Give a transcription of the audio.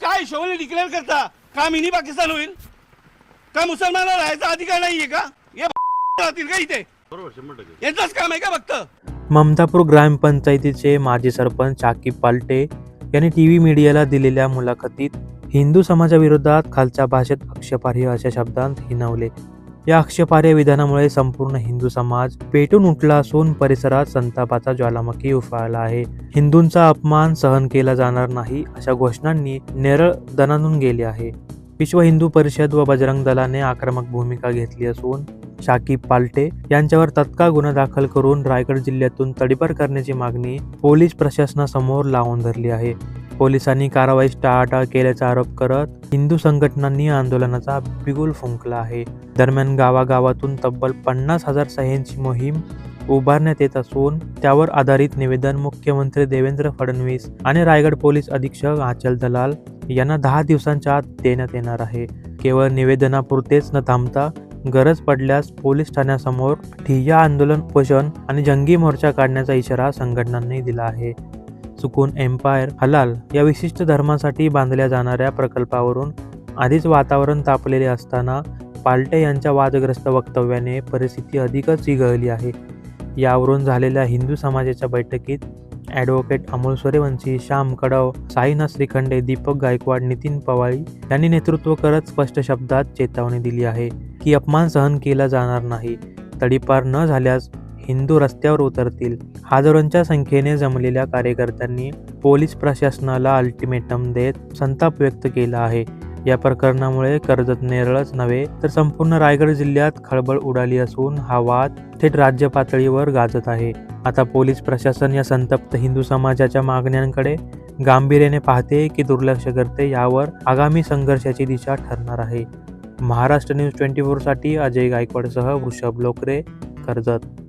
काय हिशोबाने डिक्लेअर करता? का मिनी पाकिस्तान होईल? का मुसलमानाला राहायचा अधिकार नाहीये का? हे राहतील का इथे? बरोबर शंभर टक्के. यांचाच काम आहे का फक्त? ममतापूर ग्रामपंचायतीचे माजी सरपंच शाकीब पाल्टे यांनी टी व्ही मीडियाला दिलेल्या मुलाखतीत हिंदू समाजाविरोधात खालच्या भाषेत आक्षेपार्ह अशा शब्दांत हिनवले. या आक्षेपार्ह विधानामुळे संपूर्ण हिंदू समाज पेटून उठला असून परिसरात संतापाचा ज्वालामुखी उफाळला आहे. हिंदूंचा अपमान सहन केला जाणार नाही अशा घोषणांनी नेरळ दणानून गेले आहे. विश्व हिंदू परिषद व बजरंग दलाने आक्रमक भूमिका घेतली असून शाकीब पालटे यांच्यावर तत्काळ गुन्हा दाखल करून रायगड जिल्ह्यातून तडीपार करण्याची मागणी पोलीस प्रशासनासमोर लावून धरली आहे. पोलिसांनी कारवाईस टाळाटाळ केल्याचा आरोप करत हिंदू संघटनांनी आंदोलनाचा बिगुल फुंकला आहे. दरम्यान गावागावातून तब्बल पन्नास हजार सह्यांची मोहीम उभारण्यात येत असून त्यावर आधारित निवेदन मुख्यमंत्री देवेंद्र फडणवीस आणि रायगड पोलीस अधीक्षक आचल दलाल यांना दहा दिवसांच्या आत देण्यात येणार आहे. केवळ निवेदनापुरतेच न थांबता गरज पडल्यास पोलीस ठाण्यासमोर ठिय्या आंदोलन उपोषण आणि जंगी मोर्चा काढण्याचा इशारा संघटनांनी दिला आहे. चुकून एम्पायर हलाल या विशिष्ट धर्मासाठी बांधल्या जाणाऱ्या प्रकल्पावरून आधीच वातावरण तापलेले असताना पालटे यांच्या वादग्रस्त वक्तव्याने परिस्थिती अधिकच चिघळली आहे. यावरून झालेल्या हिंदू समाजाच्या बैठकीत ॲडव्होकेट अमोल सूर्यवंशी श्याम कडव साईनाथ श्रीखंडे दीपक गायकवाड नितीन पवाळी यांनी नेतृत्व करत स्पष्ट शब्दात चेतावणी दिली आहे की अपमान सहन केला जाणार नाही. तडीपार न झाल्यास हिंदू रस्त्यावर उतरतील. हजारोंच्या संख्येने जमलेल्या कार्यकर्त्यांनी पोलीस प्रशासनाला अल्टिमेटम देत संताप व्यक्त केला आहे. या प्रकरणामुळे कर्जत नेरळच नव्हे तर संपूर्ण रायगड जिल्ह्यात खळबळ उडाली असून हा वाद थेट राज्य पातळीवर गाजत आहे. आता पोलीस प्रशासन या संतप्त हिंदू समाजाच्या मागण्यांकडे गांभीर्याने पाहते की दुर्लक्ष करते यावर आगामी संघर्षाची दिशा ठरणार आहे. महाराष्ट्र न्यूज ट्वेंटी फोरसाठी अजय गायकवाडसह वृषभ लोकरे कर्जत.